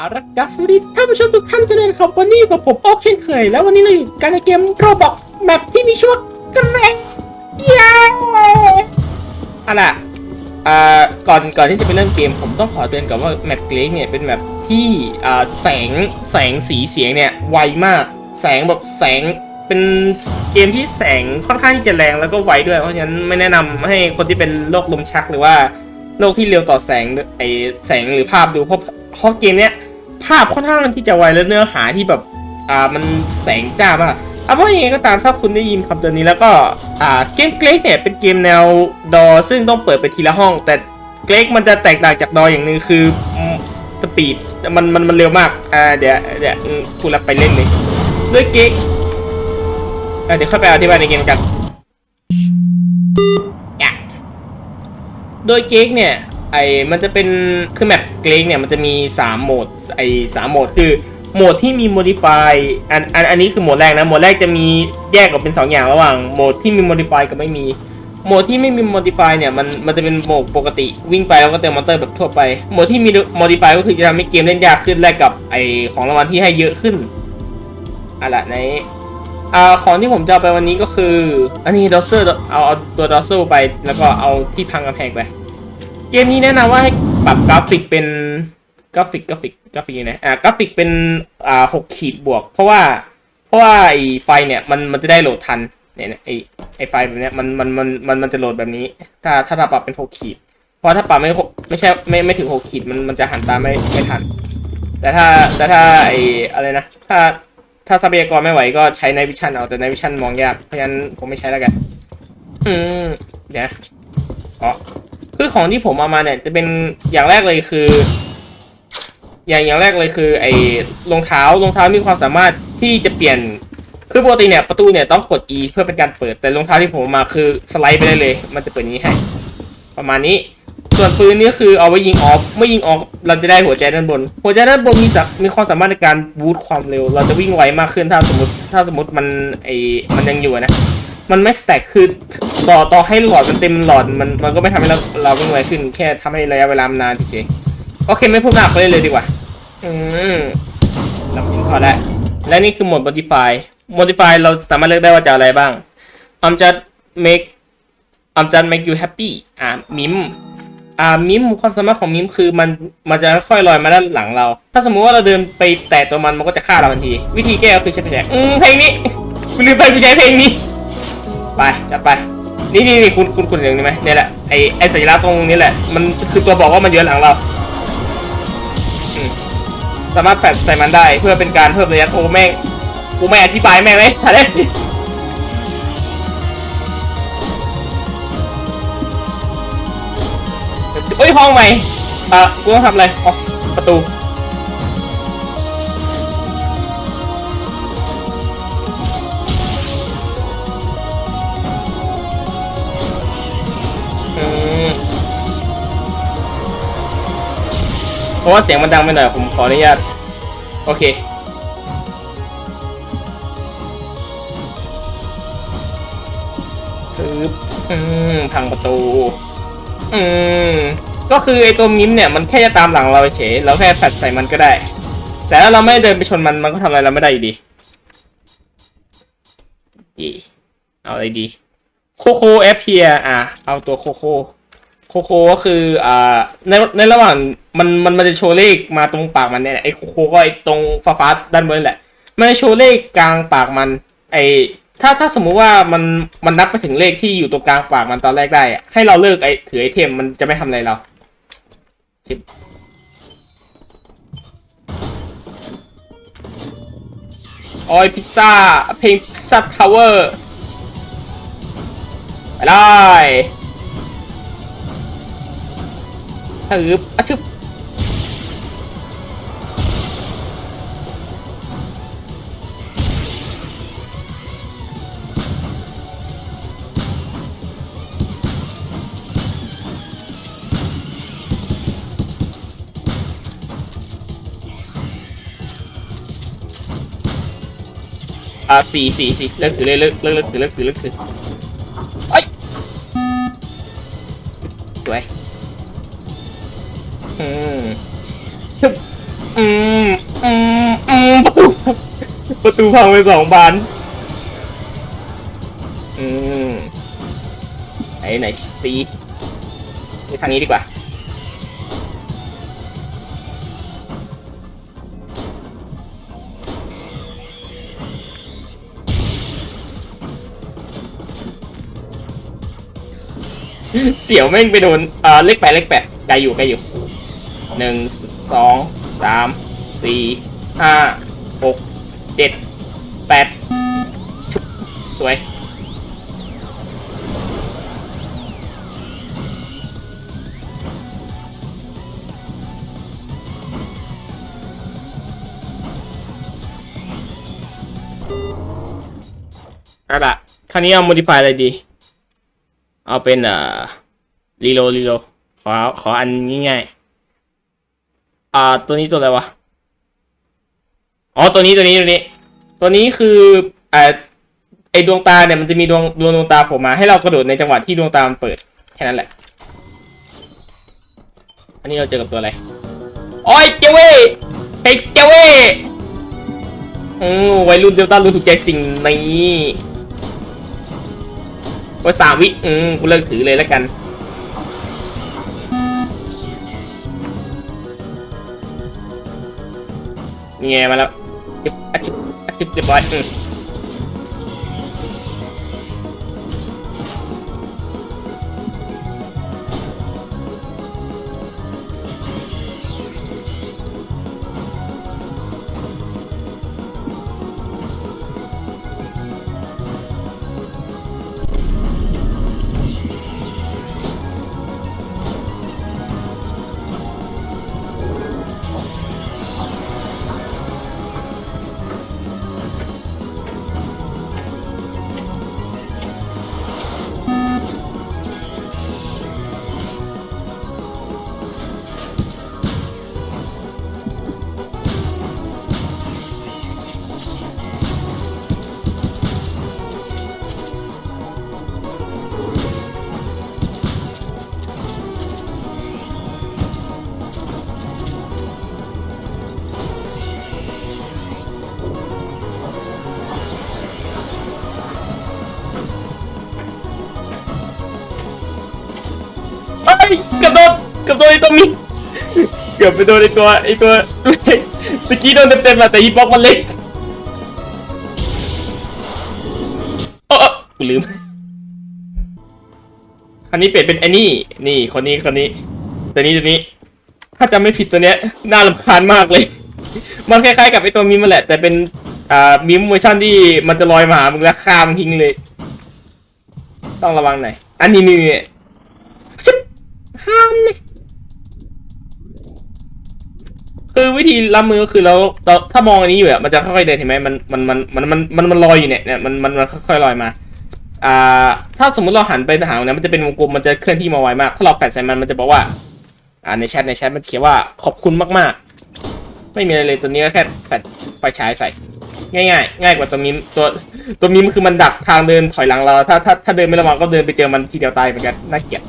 อาละครัสวัสดีท่านผู้ชมทุกท่านกันเลยครับวันนี้อยู่กับผมออกเช่นเคย แล้ววันนี้เราอยู่กันในเกมโรบอกแมปที่มีชื่อว่าเกรกเย้อาล่ะอ่าก่อนก่อนที่จะไปเริ่มเกม ผมต้องขอเตือนก่อนว่าแมปเกรกเนี่ยเป็นแมปที่อ่าแสงแสงสีเสียงเนี่ยไวมาก แสงแบบแสงเป็นเกมที่แสงค่อนข้างที่จะแรงแล้วก็ไวด้วยเพราะฉะนั้นไม่แนะนำให้คนที่เป็นโรคลมชักหรือว่าโลกที่เร็วต่อแสงไอแสงหรือภาพดูเพราะเพราะเกมเนี้ย ภาพค่อนข้างที่จะไวและเนื้อหาที่แบบอ่ามันแสงจ้ามากเอาว่ายังไงก็ตามถ้าคุณได้ยินคำเตือนนี้แล้วก็อ่าเกมเกรกเนี่ยเป็นเกมแนวดอ ซึ่งต้องเปิดไปทีละห้อง แต่เกรกมันจะแตกต่างจากดออย่างหนึ่งคือสปีดมันมันมันเร็วมากอ่าเดี๋ยวเดี๋ยวอืมพูดแล้วไปเล่นเลยด้วยเกรกอะเดี๋ยวค่อยไปอธิบายในเกมกันโดยเก๊กเนี่ย ไอมันจะเป็นคือแมปเก๊กเนี่ยมันจะมี 3 โหมดไอสามโหมดคือโหมดที่มี modify อันอันอันนี้คือโหมดแรกนะโหมดแรกจะมีแยกออกเป็น 2 อย่างระหว่างโหมดที่มี modify กับไม่มีโหมดที่ไม่มี modify เนี่ยมันมันจะเป็นโหมดปกติวิ่งไปแล้วก็เจอมอนเตอร์แบบทั่วไปโหมดที่มี modify ก็คือจะทำให้เกมเล่นยากขึ้นแลกกับไอของรางวัลที่ให้เยอะขึ้นอะละในอ่าของที่ผมจะเอาไปวันนี้ก็คือ อันนี้ดอสเซอร์เอาเอาตัวดอสเซอร์ไป แล้วก็เอาที่พังกำแพงไป เกมนี้แนะนำว่าให้ปรับกราฟิกเป็นกราฟิกกราฟิกกราฟิกยังไงอ่ากราฟิกเป็นอ่าหกขีดบวก เพราะว่าเพราะว่าไอ้ไฟเนี่ยมันมันจะได้โหลดทันเนี่ยไอ้ไอ้ไฟแบบเนี้ยมันมันมันมันมันจะโหลดแบบนี้ ถ้าถ้าถ้าปรับเป็นหกขีดเพราะถ้าปรับไม่หกไม่ใช่ไม่ไม่ถึงหกขีดมันมันจะหันตามไม่ไม่ทัน แต่ถ้าแต่ถ้าไอ้อะไรนะถ้าถ้าทรัพยากรไม่ไหวก็ใช้ในวิชั่นเอาแต่ในวิชั่นมองยากเพราะฉะนั้นผมไม่ใช้แล้วกัน อืมเดี๋ยวอ๋อ คือของที่ผมเอามาเนี่ยจะเป็นอย่างแรกเลยคือ อย่างอย่างแรกเลยคือไอ้รองเท้ารองเท้ามีความสามารถที่จะเปลี่ยนคือปกติเนี่ยประตูเนี่ยต้องกด E เพื่อเป็นการเปิดแต่รองเท้าที่ผมเอามาคือสไลด์ไปได้เลย มันจะเปิดนี้ให้ ประมาณนี้ ส่วนปืนนี่คือเอาไว้ยิงออฟเมื่อยิงออฟเราจะได้หัวใจด้านบน หัวใจด้านบนมีสักมีความสามารถในการบูตความเร็ว เราจะวิ่งไวมากขึ้นถ้าสมมติถ้าสมมติมันไอมันยังอยู่นะ มันไม่สแต็กคือต่อต่อให้หลอดมันเต็มหลอดมันมันก็ไม่ทำให้เราเราวิ่งไวขึ้น แค่ทำให้ระยะเวลามันนานเฉยโอเคไม่พูดมากไปเลยเลยดีกว่า อืมลำอินพอแล้วและนี่คือโหมด modify modify เราสามารถเลือกได้ว่าจะอะไรบ้าง I'm just make I'm just make you happy อ่ามิมอ่ามิมความสามารถของมิมคือมันมันจะค่อยลอยมาด้านหลังเรา ถ้าสมมุติว่าเราเดินไปแตะตัวมันมันก็จะฆ่าเราทันที วิธีแก้ก็คือใช้เพลงอืมเพลงนี้ลืมไปกูใช้เพลงนี้ ไปจัดไป นี่นี่นี่คุณคุณคุณอย่างนี้ไหมเนี่ยแหละไอไอสัญลักษณ์ตรงนี้แหละ มันคือตัวบอกว่ามันเยอะหลังเรา สามารถแปะใส่มันได้เพื่อเป็นการเพิ่มระยะโอ้แม่งกูไม่อธิบายแม่งเลยอะไรเฮ้ยห้องใหม่อะกูต้องทำอะไรอ๋อประตู ราะว่าเสียงมันดังไปหน่อยผมขออนุญาตโอเคปึ๊บอืมพังประตู อืมก็คือไอตัวมิมเนี่ยมันแค่จะตามหลังเราเฉยเราแค่แฟดใส่มันก็ได้ แต่ถ้าเราไม่เดินไปชนมันมันก็ทำอะไรเราไม่ได้อยู่ดีอีเอาอะไรดีโคโคแอปเพียอะเอาตัวโคโค โคโคก็คืออ่าในในระหว่างมันมันมันจะโชว์เลขมาตรงปากมันเนี่ยไอโคโคก็ไอตรงฟ้าฟ้าด้านบนแหละมันจะโชว์เลขกลางปากมัน ไอถ้าถ้าสมมุติว่ามันมันนับไปถึงเลขที่อยู่ตรงกลางปากมันตอนแรกได้อะให้เราเลิกไอถือไอเทมมันจะไม่ทำอะไรเราสิบโอ้ยพิซซ่าเพลงพิซซ่าทาวเวอร์ไปเลย ถืออะชึบอ่าสี่สี่สี่เลิกถือเลยเลิกเลิกเลิกถือเลิกถือเลิกถือ ตูพังไปสองบานอืมไหนไหนซีไปทางนี้ดีกว่า เสี่ยวแม่งไปโดนอ่อเลขแปดเลขแปดไกลอยู่ไกลอยู่หนึ่งสองสามสี่ห้าหกเจ็ด แปดสวย เอาละคราวนี้เอา modify อะไรดี เอาเป็นเอ่อรีโลรีโลขอขออันง่ายๆอ่าตัวนี้ตัวอะไรวะ อ๋อ ตัวนี้ตัวนี้ตัวนี้ ตัวนี้คืออ่าไอดวงตาเนี่ยมันจะมีดวงดวงดวงตาผล่มา ให้เรากระโดดในจังหวะที่ดวงตามันเปิดแค่นั้นแหละ อันนี้เราเจอกับตัวอะไรโอ้ยเจเว่เฮ้ยเจเว่อืมวัยรุ่นเดลต้ารู้ถูกใจสิ่งนี้ว่าสามวิอืมกูเลิกถือเลยแล้วกันนี่ไงมาแล้วจิ๊บอะจิ๊บ อะ เกับโดนเกับโดนไอ้ตัวมีเกือบไปโดนไอ้ตัวไอ้ตัวเล็กตะกี้โดนเต็มๆอะแต่ฮีบ็อกมันเล็กเออเออกูลืมคันนี้เปลี่ยนเป็นไอ้นี่ นี่คนนี้คนนี้ตัวนี้ตัวนี้ ถ้าจำไม่ผิดตัวเนี้ยน่ารำคาญมากเลย มันคล้ายๆกับไอตัวมิมมันแหละ แต่เป็นอ่ามิมเวอร์ชันที่มันจะลอยมาหามึงแล้วข้ามทิ้งเลย ต้องระวังหน่อย อันนี้นี่นี่ชิบ ห้ามเลยคือวิธีรับมือก็คือเราเราถ้ามองอันนี้อยู่อะมันจะค่อยๆเดินเห็นไหมมันมันมันมันมันมันมันลอยอยู่เนี่ยเนี่ยมันมันมันค่อยๆลอยมา อ่า ถ้าสมมติเราหันไปทางนั้นมันจะเป็นวงกลมมันจะเคลื่อนที่มาไวมาก ถ้าเราแปะใส่มันมันจะบอกว่า อ่าในแชทในแชทมันเขียนว่าขอบคุณมากๆ ไม่มีอะไรเลยตัวนี้ก็แค่แปะไฟฉายใส่ง่ายๆง่ายกว่าตัวมิมตัวตัวมิมคือมันดักทางเดินถอยหลังเราถ้าถ้าถ้าเดินไม่ระวังก็เดินไปเจอมันทีเดียวตายเหมือนกันน่าเกลียด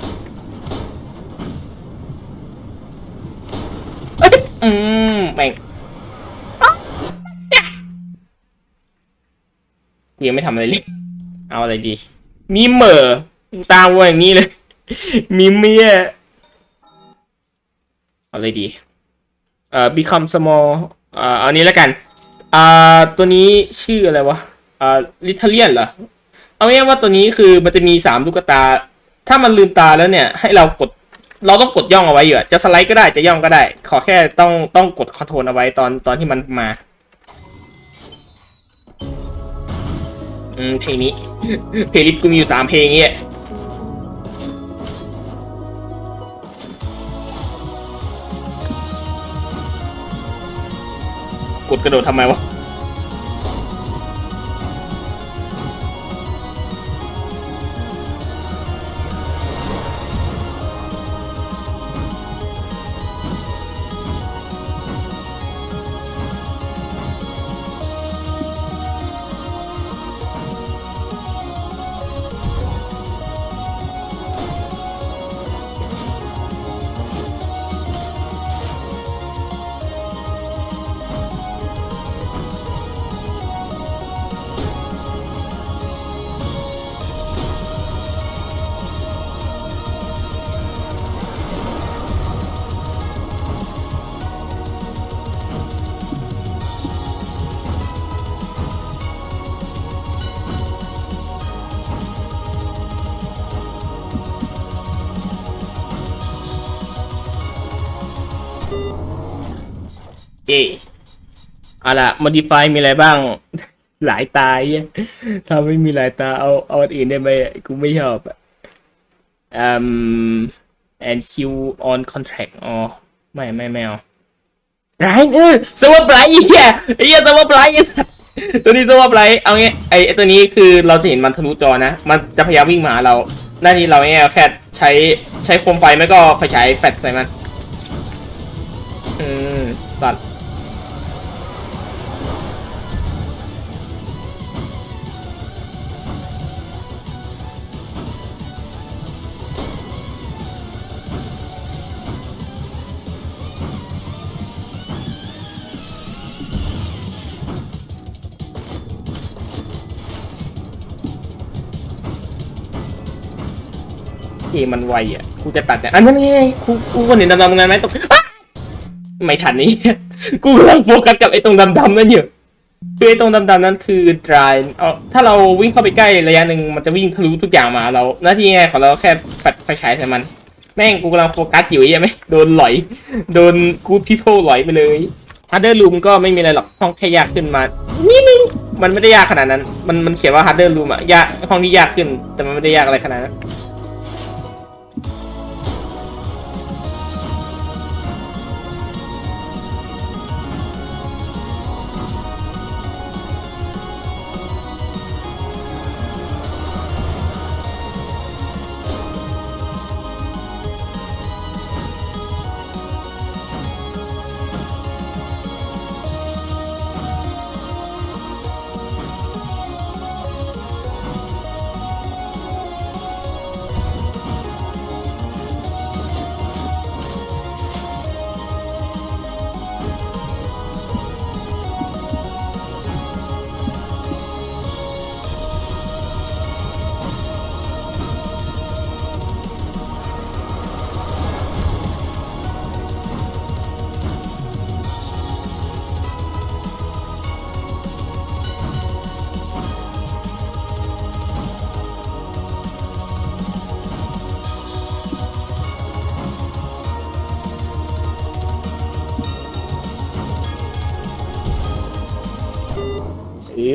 เอืมแม่งยังไม่ทำอะไรเลย เอาอะไรดี มีเหม่อตาวัวอย่างนี้เลย มีเมียเอาอะไรดี เอ่อ become small อ่าอานี้แล้วกันอ่าตัวนี้ชื่ออะไรวะอ่าลิทเลียนเหรอ เอาง่ายว่าตัวนี้คือมันจะมีสามลูกตา ถ้ามันลืมตาแล้วเนี่ย ให้เรากด เราต้องกดย่องเอาไว้อยู่อะจะสไลด์ก็ได้จะย่องก็ได้ ขอแค่ต้องต้องกดคอนโทรลเอาไว้ตอนตอนที่มันมา อืมเพลงนี้ เพลงลิสต์กูมีอยู่สามเพลงเงี้ยกดกระโดดทำไมวะ เย่เอาละ modify มีอะไรบ้าง หลายตาเยถ้าไม่มีหลายตาเอาเอาอันอื่นได้ไหมกูไม่ชอบอะอืม and Q on contract อ๋อ ไม่ไม่ไม่เอาไรเออสวอปไลท์เฮียไอ้เหี้ยสวอปไลท์ตัวนี้สวอปไลท์เอางี้ไอ้ตัวนี้คือเราจะเห็นมันทะลุจอนะ มันจะพยายามวิ่งมาเรา หน้าที่เราเนี่ยแค่ใช้ใช้โคมไฟไม่ก็ไฟฉายแฟลชใส่มัน อืม สัตว์ เกมมันไวอะกูจะตัดเนี่ยอันนั้นไงกูกูคนเห็นดำๆงนั้นไหมตรงไม่ทันนี่กูกำลังโฟกัสกับไอ้ตรงดำๆนั่นอยู่คือไอ้ตรงดำๆนั้นคือ dry เอาถ้าเราวิ่งเข้าไปใกล้ระยะหนึ่งมันจะวิ่งทะลุทุกอย่างมาเรา หน้าที่ไงของเราแค่แฟลชไฟฉายใส่มัน แม่งกูกำลังโฟกัสอยู่ไอ้เหี้ยังไหมโดนหลอย โดนกูพิโพหลอยไปเลยฮาร์เดอร์รูมก็ไม่มีอะไรหรอกห้องแค่ยากขึ้นมานิดนึงมันไม่ได้ยากขนาดนั้น มันมันเขียนว่าฮาร์เดอร์รูมอะยากห้องที่ยากขึ้น แต่มันไม่ได้ยากอะไรขนาดนั้น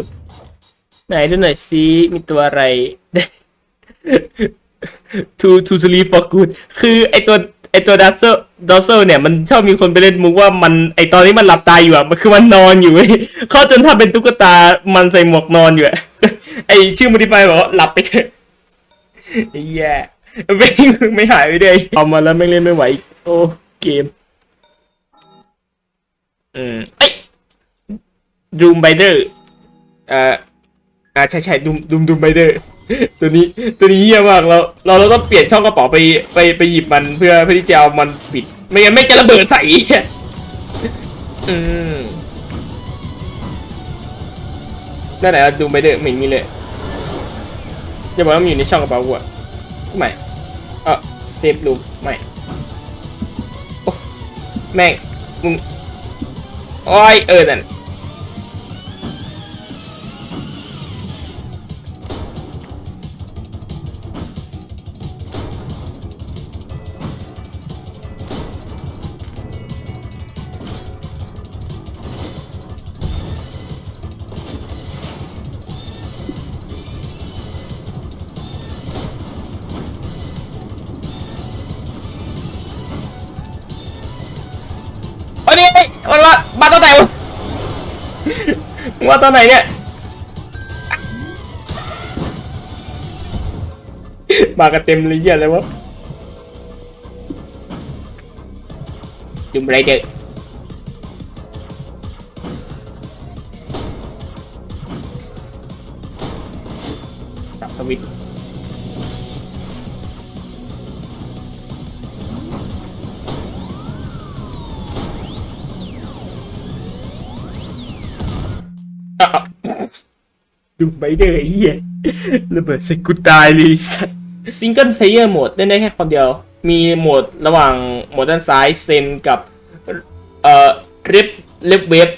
บไหนดูหน่อยซิมีตัวอะไร to to sleep for good คือไอตัวไอตัวดัซเซอร์ดัซเซอร์เนี่ยมันชอบมีคนไปเล่นมุกว่ามันไอตอนนี้มันหลับตาอยู่อะมันคือมันนอนอยู่เว้ยเขาจนทำเป็นตุ๊กตามันใส่หมวกนอนอยู่อะไอชื่อ modify บอกว่าหลับไปเถอะแย่ไม่ไม่หายไปเลยเอามาแล้วไม่เล่นไม่ไหว โอ้เกม อืมไอยดูมไบเดอร์ เอ่ออ่าใช่ใช่ดุมดุมดุมไบเดอร์ตัวนี้ตัวนี้เยี่ยมากเราเราเราต้องเปลี่ยนช่องกระเป๋าไปไปไปหยิบมันเพื่อเพื่อที่จะเอามันปิด ไม่งั้นไม่จะระเบิดใส่อืมนั่นไหนดูมไบเดอร์ไม่มีเลยอย่าบอกว่ามันอยู่ในช่องกระเป๋ากูอะไม่เออเซฟลูมไม่โอ้แม่งมึงโอ้ยเออนั่น ว่าตอนไหนเนี่ยมากันเต็มเลยเหี้ยอะไรวะจุ่มไรเดอร์ตับสวิต ดูไปเดอร์ไอ้เหี้ยระเบิดใส่กูตายเลยสัสซิงเกิลเพลเยอร์โหมดเล่นได้แค่คนเดียว มีโหมดระหว่างโหมดด้านซ้ายเซนกับเอ่อเล็บเล็บเวฟ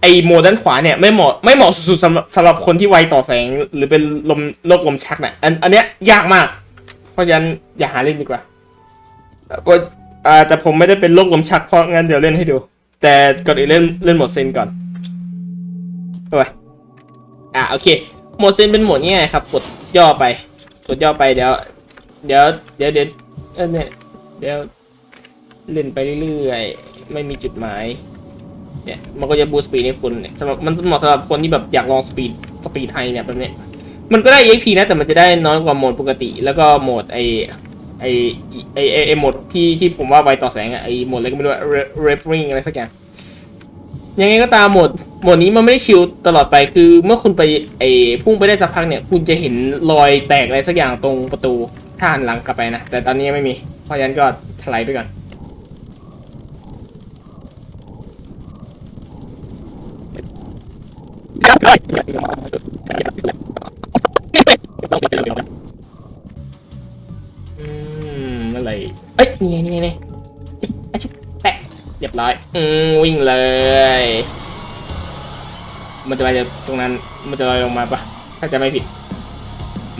ไอโหมดด้านขวาเนี่ยไม่เหมาะไม่เหมาะสุดๆสำหรับสำหรับคนที่ไวต่อแสงหรือเป็นลมโรคลมชักนะอันอันเนี้ยยากมาก เพราะฉะนั้นอย่าหาเล่นดีกว่าเอ่อว่าอ่าแต่ผมไม่ได้เป็นโรคลมชักเพราะงั้นเดี๋ยวเล่นให้ดู แต่ก่อนอื่นเล่นเล่นโหมดเซนก่อนเอาไป อะโอเคโหมดเซนเป็นโหมดง่ายครับ กดย่อไป กดย่อไปเดี๋ยว เดี๋ยวเดี๋ยวเดี๋ยวเออเนี่ยเดี๋ยวเล่นไปเรื่อยๆ ไม่มีจุดหมาย เนี่ย มันก็จะบูสต์สปีดให้คุณเนี่ยสำหรับมันเหมาะสำหรับคนที่แบบอยากลองสปีดสปีดไฮเนี่ยแบบเนี้ยมันก็ได้ EXP นะ แต่มันจะได้น้อยกว่าโหมดปกติ แล้วก็โหมดไอไอไอไอโหมดที่ที่ผมว่าไวต่อแสงอะไอโหมดอะไรก็ไม่รู้เรฟริงอะไรสักอย่างยังไงก็ตามโหมด หมดนี้มันไม่ได้ชิลตลอดไปคือเมื่อคุณไปไอ้พุ่งไปได้สักพักเนี่ย คุณจะเห็นรอยแตกอะไรสักอย่างตรงประตูถ้าหันหลังกลับไปนะ แต่ตอนนี้ยังไม่มีเพราะฉะนั้นก็ถลายไปก่อนอืมอะไรเอ้ยนี่ไงนี่ไงนี่อะชิบแปะเรียบร้อยอืมวิ่งเลย มันจะมาจากตรงนั้น มันจะลอยลงมาปะถ้าจะไม่ผิด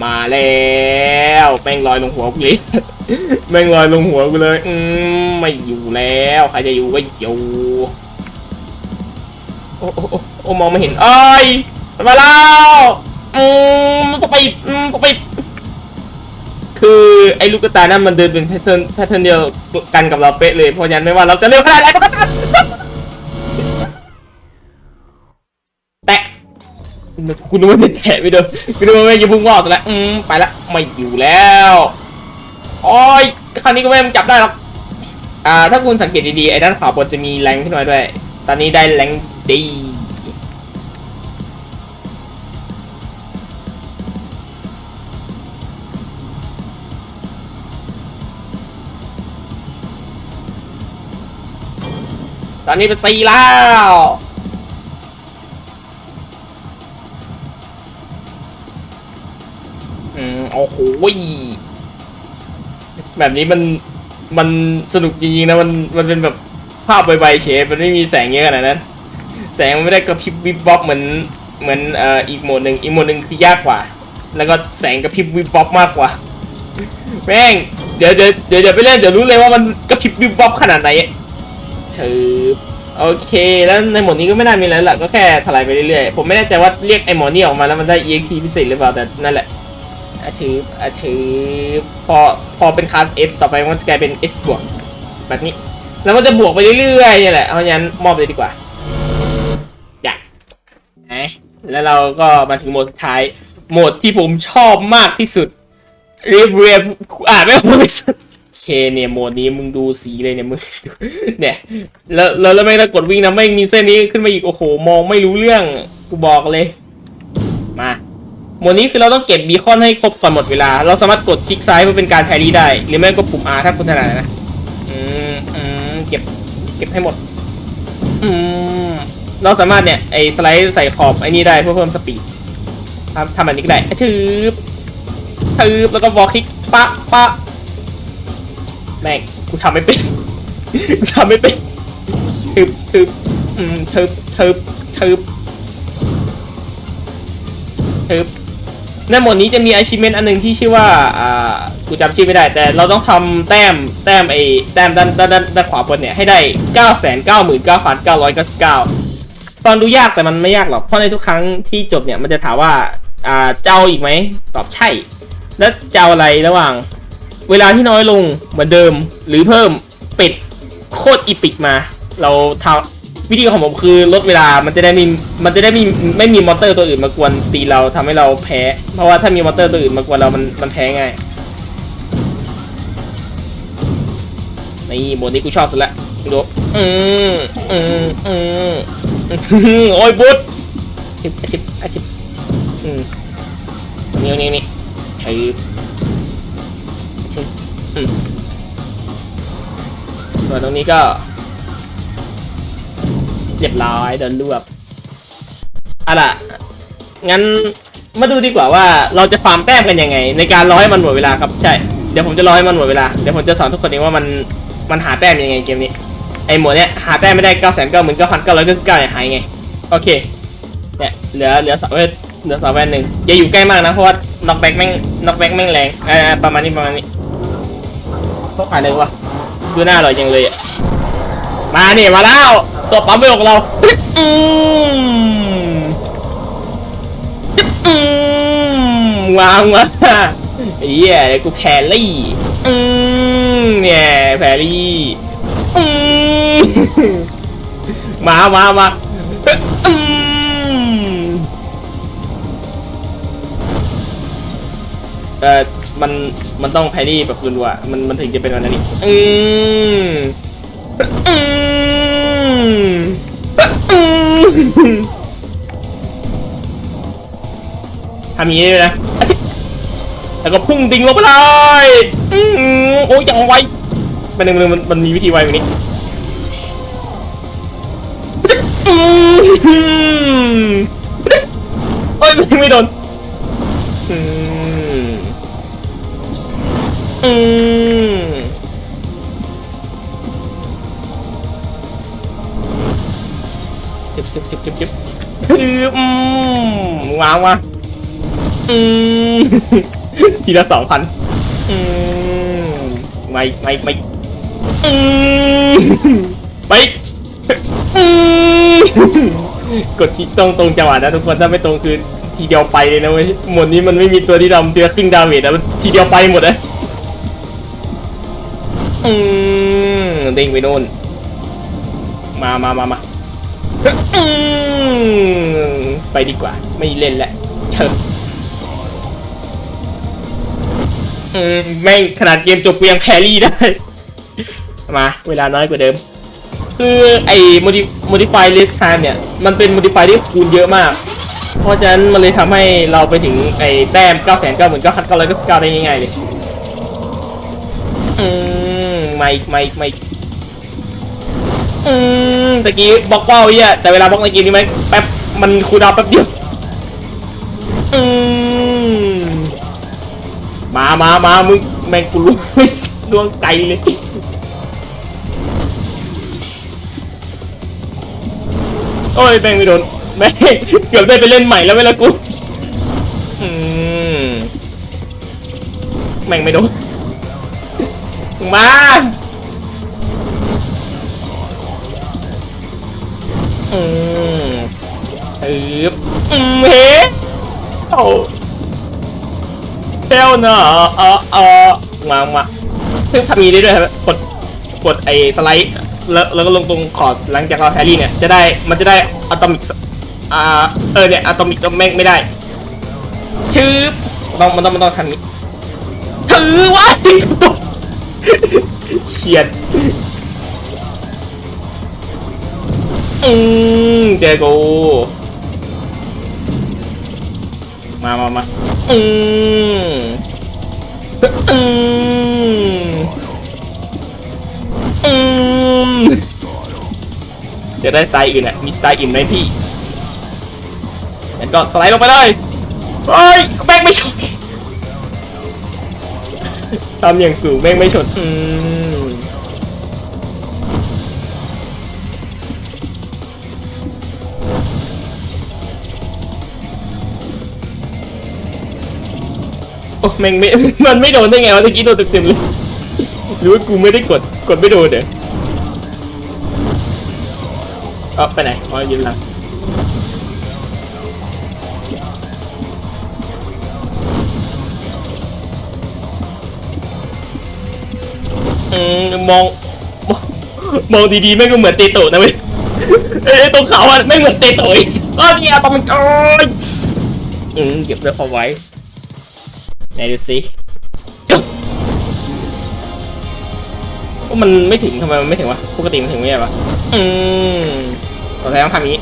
มาแล้วแม่งลอยลงหัวกูลิสแม่งลอยลงหัวกูเลย อืมไม่อยู่แล้วใครจะอยู่ก็อยู่โอ้โอ้โอ้มองไม่เห็นเอ้ยมาแล้วอืมสปีดอืมสปีดคือไอ้ลูกกระตายนั่นมันเดินเป็นแพทเทิร์นแพทเทิร์นเดียวกันกับเราเป๊ะเลยเพราะฉะนั้นไม่ว่าเราจะเร็วขนาดไหนมันก็ตาม กูนึกว่าไม่แตะไม่โดนกูนึกว่าไม่ยิงพุ่งวอกตัวแล้วอืมไปละไม่อยู่แล้วโอ้ยคราวนี้ก็ไม่จับได้หรอกอ่าถ้าคุณสังเกตดีๆไอ้ด้านขวาบนจะมีแรงขึ้นมาด้วย ตอนนี้ได้แรงดีตอนนี้เป็นสี่แล้ว อืมโอ้โหแบบนี้มันมันสนุกจริงๆนะมันมันเป็นแบบภาพใบๆเฉยมันไม่มีแสงเยอะขนาดนั้นแสงมันไม่ได้กระพริบวิบวับเหมือนเหมือนเอ่ออีกโหมดหนึ่งอีกโหมดหนึ่งคือยากกว่า แล้วก็แสงกระพริบวิบวับมากกว่าแม่งเดี๋ยวเดี๋ยวเดี๋ยวไปเล่นเดี๋ยวรู้เลยว่ามันกระพริบวิบวับขนาดไหนเชิบโอเค แล้วในโหมดนี้ก็ไม่น่ามีอะไรละก็แค่ถลายไปเรื่อยๆ ผมไม่แน่ใจว่าเรียกไอ้หมอนี่ออกมาแล้วมันได้ EXP พิเศษหรือเปล่า แต่นั่นแหละ อาชืบอาชืบพอพอเป็นคลาส S ต่อไปมันจะกลายเป็น S บวกแบบนี้ แล้วมันจะบวกไปเรื่อยๆนี่แหละ เพราะฉะนั้นมอบเลยดีกว่า อยากนะแล้วเราก็มาถึงโหมดสุดท้าย โหมดที่ผมชอบมากที่สุดเรียบเรียบอ่านไม่ออกไม่สุดเคเนี่ยโหมดนี้มึงดูสีเลยเนี่ยมึงเนี่ยแล้วแล้วแล้วไม่ได้กดวิ่งนะไม่มีเส้นนี้ขึ้นมาอีกโอ้โห มองไม่รู้เรื่องกูบอกเลย มา หมวดนี้คือเราต้องเก็บบีคอนให้ครบก่อนหมดเวลา เราสามารถกดคลิกซ้ายเพื่อเป็นการแพรี่ได้ หรือไม่ก็ปุ่ม R ถ้าคุณถนัดนะอืมอืมเก็บเก็บให้หมด อืมเราสามารถเนี่ยไอสไลด์ใส่ขอบไอนี่ได้เพื่อเพิ่มสปีดทำทำอันนี้ก็ได้ชืบชืบแล้วก็วอลคลิกปะปะแม่งกูทำไม่เป็นทำไม่เป็นทึบทึบอืมทึบทึบทึบทึบ ในหมดนี้จะมี achievement อันหนึ่งที่ชื่อว่าอ่ากูจำชื่อไม่ได้ แต่เราต้องทำแต้มแต้มไอ้แต้มด้านด้านด้านด้านขวาบนเนี่ยให้ได้ 9 9 9 9 9 9 ฟังดูยากแต่มันไม่ยากหรอก เพราะในทุกครั้งที่จบเนี่ยมันจะถามว่าอ่าเจ้าอีกไหม ตอบใช่ แล้วเจ้าอะไรระหว่าง เวลาที่น้อยลงเหมือนเดิมหรือเพิ่มเป็ดโคตรอีปิกมา เราทำ วิธีของผมคือลดเวลา มันจะได้มีมันจะได้มีไม่มีมอเตอร์ตัวอื่นมากวนตีเราทำให้เราแพ้ เพราะว่าถ้ามีมอเตอร์ตัวอื่นมากวนเรา มันมันแพ้ง่าย นี่โมนี้กูชอบสุดละดูอืมอืมอืมอืมโอ้ยบุ๊ดชิบอชิบอชิบอืมนี่นี่นี่ใช้ใช้อืมส่วนตรงนี้ก็ เรียบร้อยโดนรวบเอาล่ะ งั้นมาดูดีกว่าว่าเราจะฟาร์มแต้มกันยังไง ในการรอให้มันหมดเวลาครับใช่ เดี๋ยวผมจะรอให้มันหมดเวลา เดี๋ยวผมจะสอนทุกคนเองว่ามันมันหาแต้มยังไงเกมนี้ ไอหมวดเนี้ยหาแต้มไม่ได้9 9 9 9 9 9 9 9เนี่ยหายไง โอเค เนี่ยเหลือเหลือสาวเวทเหลือสาวแวนหนึ่งอย่าอยู่ใกล้มากนะเพราะว่าน็อกแบ็กแม่งน็อกแบ็กแม่งแรงเอ่าประมาณนี้ประมาณนี้พวกขายเลยวะดูหน้าอร่อยจังเลยอะมาเนี่ยมาแล้ว ตัวปั๊มไม่ของเราอืมอืมวางมาไอ้เหี้ยเดี๋ยวกูแพรรี่อืมเนี่ยแพรรี่อืมมามามาอืมเออมันมันต้องแพรรี่แบบรัวๆมันมันถึงจะเป็นวันนั้นนี่อืมอืม ทำอย่างนี้เลยนะ แล้วก็พุ่งดิ่งลงไปเลยโอ้ยยังไวมันหนึ่งมันมันมีวิธีไวกว่านี้อืมโอ้ยไม่ไม่โดนอืม คืออืมวางวะอืมทีละสองพันอืมไม่ไม่ไม่อืมไปอืมกดที่ตรงตรงจังหวะนะทุกคนถ้าไม่ตรงคือทีเดียวไปเลยนะเว้ยหมดนี้มันไม่มีตัวที่ทำเทีละครึ่งดาเมจนะมันทีเดียวไปหมดเลยอืมเด้งไปโน่นมามามามาอืม ไปดีกว่า ไม่เล่นแหละเชิญอืมแม่งขนาดเกมจบกูยังแครี่ได้ มา เวลาน้อยกว่าเดิม คือไอ้ modif modify list time เนี่ย มันเป็น modify ที่คูณเยอะมาก เพราะฉะนั้นมันเลยทำให้เราไปถึงไอ้แต้ม 9 9 9 9 9 9ได้ง่ายๆเลย อืมไม่ไม่ไม่อืมตะกี้บล็อกเป้าเหี้ยแต่เวลาบล็อกในเกมนี้มันแป๊บ มันคูดาวแป๊บเดียวอืมมามามามึงแม่งกูรู้ไม่ล่วงไกลเลยโอ้ยแม่งไม่โดนแม่งเกือบได้ไปเล่นใหม่แล้วเวลากูอืมแม่งไม่โดนมาอืม อืบอืมเฮ้โอ้เทลเนอะเออเออมามาซึ่งทำอย่างนี้ได้ด้วยครับกดกดไอ้สไลด์แล้วแล้วก็ลงตรงขอบหลังจากเราแฮร์รี่เนี่ยจะได้มันจะได้อะตอมิกอ่าเออเนี่ยอะตอมิกแม่งไม่ได้ชื่อต้องมันต้องมันต้องทำนี้ถือไว้เฉียดอืมเจอกู มามามาอืมอืมอืมจะได้สไตล์อื่นอะมีสไตล์อื่นไหมพี่งั้นก็สไลด์ลงไปเลยเฮ้ยแม่งไม่ชนทำอย่างสูงแม่งไม่ชนอืม แม่งไม่มันไม่โดนได้ไงวะตะกี้โดนเต็มๆเลย หรือว่ากูไม่ได้กด กดไม่โดนเดี๋ยวเอ๋อไปไหน อ๋อยืนหลังอืมองมอง มองดีๆแม่งก็เหมือนเตโตนะเว้ยเอ้ยตรงเขาอะแม่งเหมือนเตโตอีกอ๋อนี่อะตอนมันโอ้ยอืมเก็บเรื่องควาไว้ ไหนดูสิว่ามันไม่ถึงทำไมมันไม่ถึงวะ ปกติมันถึงไม่ใช่ปะอืมเราใช้ต้องทำอย่างนี้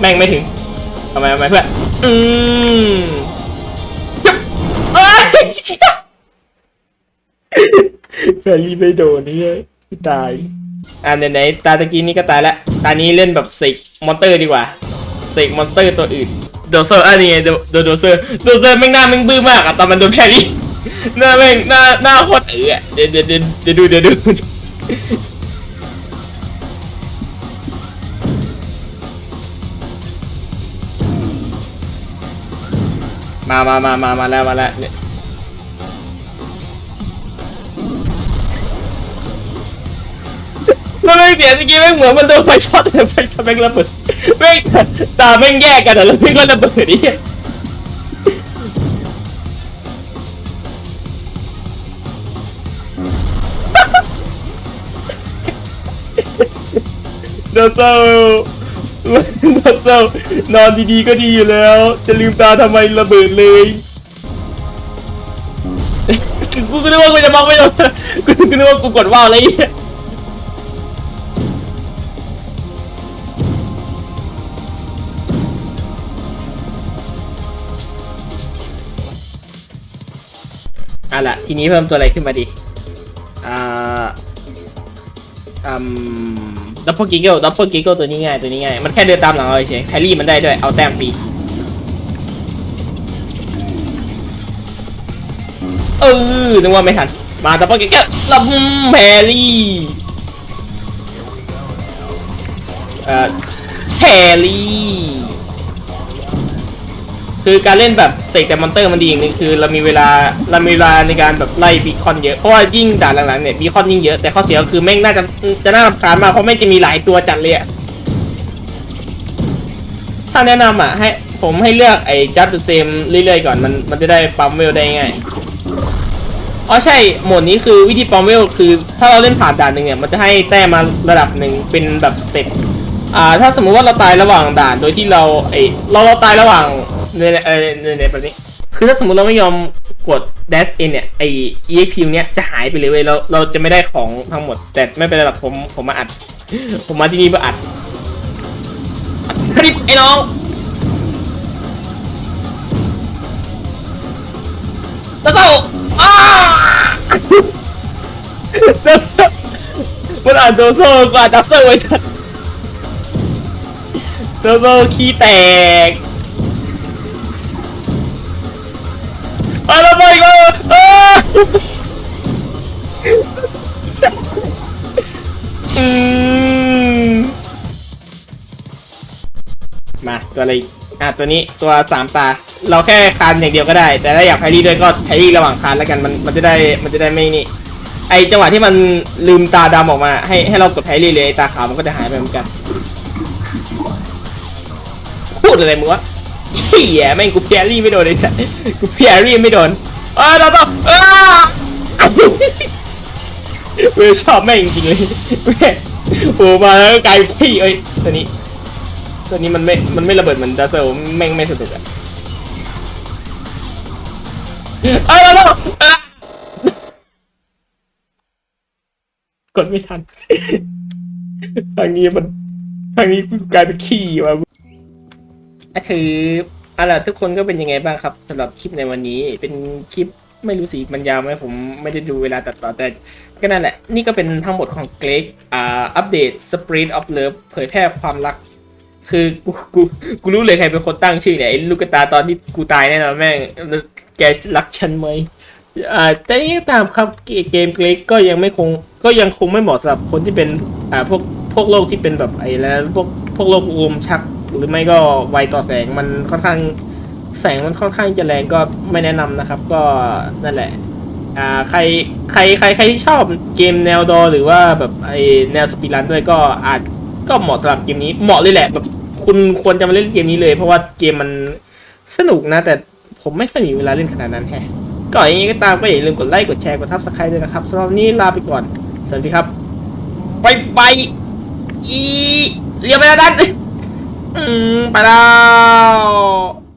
แม่งไม่ถึงทำไมทำไมเพื่อน อืมเอ้ยแฟรี่ไม่โดนนี่ตาย อ่าไหนๆตาตะกี้นี่ก็ตายแล้ว ตานี้เล่นแบบสิกมอนเตอร์ดีกว่าสิกมอนสเตอร์ตัวอื่น โดเซอร์อันนี้ไงโดโดโดเซอร์โดเซอร์แม่งหน้าแม่งบื้อมากอะตอนมันโดนแครี่หน้าแม่งหน้าหน้าโคตรเออเดี๋ยวเดี๋ยวเดี๋ยวเดี๋ยวดูเดี๋ยวดูมามามามามาแล้วมาแล้ว เนี่ยแล้วแม่เสียเมื่อกี้แม่งเหมือนมันโดนไฟช็อตเลยไฟช็อตแม่งระเบิดแม่งตาแม่งแยกกันอะแล้วแม่งก็ระเบิดนี่โดนเศร้าโดนเศร้านอนดีๆก็ดีอยู่แล้ว จะลืมตาทำไมระเบิดเลยกูก็นึกว่ากูจะมองไม่โดนกูก็นึกว่ากูกดว่าวอะไรเงี้ย อะล่ะทีนี้เพิ่มตัวอะไรขึ้นมาดีอ่าอืมดับเบิลกิกเกิลดับเบิลกิกเกิลตัวนี้ง่ายตัวนี้ง่าย มันแค่เดินตามหลังเราเฉยแครี่มันได้ด้วย เอาแต้มฟรีเออนึกว่าไม่ทัน มาดับเบิลกิกเกิลลับแพรรี่เอ่อแพรรี่ คือการเล่นแบบเสกแต่มอนเตอร์มันดีอย่างหนึงคือเรามีเวลาเรามีเวลาในการแบบไล่บีคอนเยอะเพราะว่ายิ่งด่านหลังๆเนี่ยบีคอนยิ่งเยอะแต่ข้อเสียก็คือแม่งน่าจะจะน่ารำคาญมากเพราะแม่งจะมีหลายตัวจัดเลยอะถ้าแนะนำอะให้ผมให้เลือกไอ้จัดเดอะเซมเรื่อยๆก่อนมันมันจะได้ปั๊มเวลได้ง่ายอ๋อใช่โหมดนี้คือวิธีปั๊มเวลคือ ถ้าเราเล่นผ่านด่านหนึ่งเนี่ยมันจะให้แต้มมาระดับหนึ่งเป็นแบบสเต็ปอ่าถ้าสมมุติว่าเราตายระหว่างด่านโดยที่เราไอเราเราตายระหว่าง ในในในในแบบนี้ คือถ้าสมมติเราไม่ยอมกด dash in เนี่ยไอ exp เนี้ยจะหายไปเลยเว้ยเราเราจะไม่ได้ของทั้งหมด แต่ไม่เป็นไรหรอกผมผมมาอัด ผมมาที่นี่เพื่ออัดคลิปไอ้น้องตะเต้าอ้าตะเต้ามันอ่านโดโซ่กว่าดัสเซอร์ไว้ทันโซโซขี้แตก ไปแล้วไปก็อ้าอืมาตัวอะไรอะตัวนี้ตัวสามตา เราแค่คานอย่างเดียวก็ได้ แต่ถ้าอยากแพรรี่ด้วยก็แพรรี่ระหว่างคานแล้วกันมันมันจะได้มันจะได้ไม่นี่ไอจังหวะที่มันลืมตาดำออกมา ให้ให้เรากดแพรรี่เลยตาขาวมันก็จะหายไปเหมือนกัน พูดอะไรมึงวะ เฮียแม่งกูเพียรี่ไม่โดนเลยสัสกูเพียรี่ไม่โดนเออเราต้องเออเวชอบแม่งจริงเลยแม่โอ้มาแล้วก็กลายเป็นพี่เอ้ยตัวนี้ตัวนี้มันไม่ มันไม่ระเบิดเหมือนดัซเซลแม่งไม่สนุกอะเออเราต้องเอ้อกดไม่ทันทางนี้มันทางนี้กลายเป็นขี้ว่ะอะถือ เอาล่ะทุกคนก็เป็นยังไงบ้างครับสำหรับคลิปในวันนี้เป็นคลิปไม่รู้สิมันยาวไหมผมไม่ได้ดูเวลาตัดต่อแต่ก็นั่นแหละ นี่ก็เป็นทั้งหมดของเกรกอ่าอัปเดต Spirit of Love เผยแพร่ความรัก คือกูกูกูรู้เลยใครเป็นคนตั้งชื่อเนี่ยไอ้ลูกตาตอนที่กูตายแน่นอนแม่งแกรักฉันไหมอ่าแต่ยังตามครับเกมเกรกก็ยังไม่คงก็ยังคงไม่เหมาะสำหรับคนที่เป็นอ่าพวกพวกโรคที่เป็นแบบไอ้แล้วพวกพวกโรคลมชัก หรือไม่ก็ไวต่อแสงมันค่อนข้างแสงมันค่อนข้างจะแรงก็ไม่แนะนำนะครับ ก็นั่นแหละอ่าใครใครใครใครที่ชอบเกมแนวดอ หรือว่าแบบไอแนวสปีดรันด้วยก็อาจก็เหมาะสำหรับเกมนี้เหมาะเลยแหละแบบคุณควรจะมาเล่นเกมนี้เลย เพราะว่าเกมมันสนุกนะ แต่ผมไม่ค่อยมีเวลาเล่นขนาดนั้นแฮะก็อย่างนี้ก็ตามก็อย่าลืมกดไลค์กดแชร์กดซับสไครต์ด้วยนะครับสำหรับวันนี้ลาไปก่อนสวัสดีครับไปไปอีเรียกไปแล้วดัน อืมไปแล้ว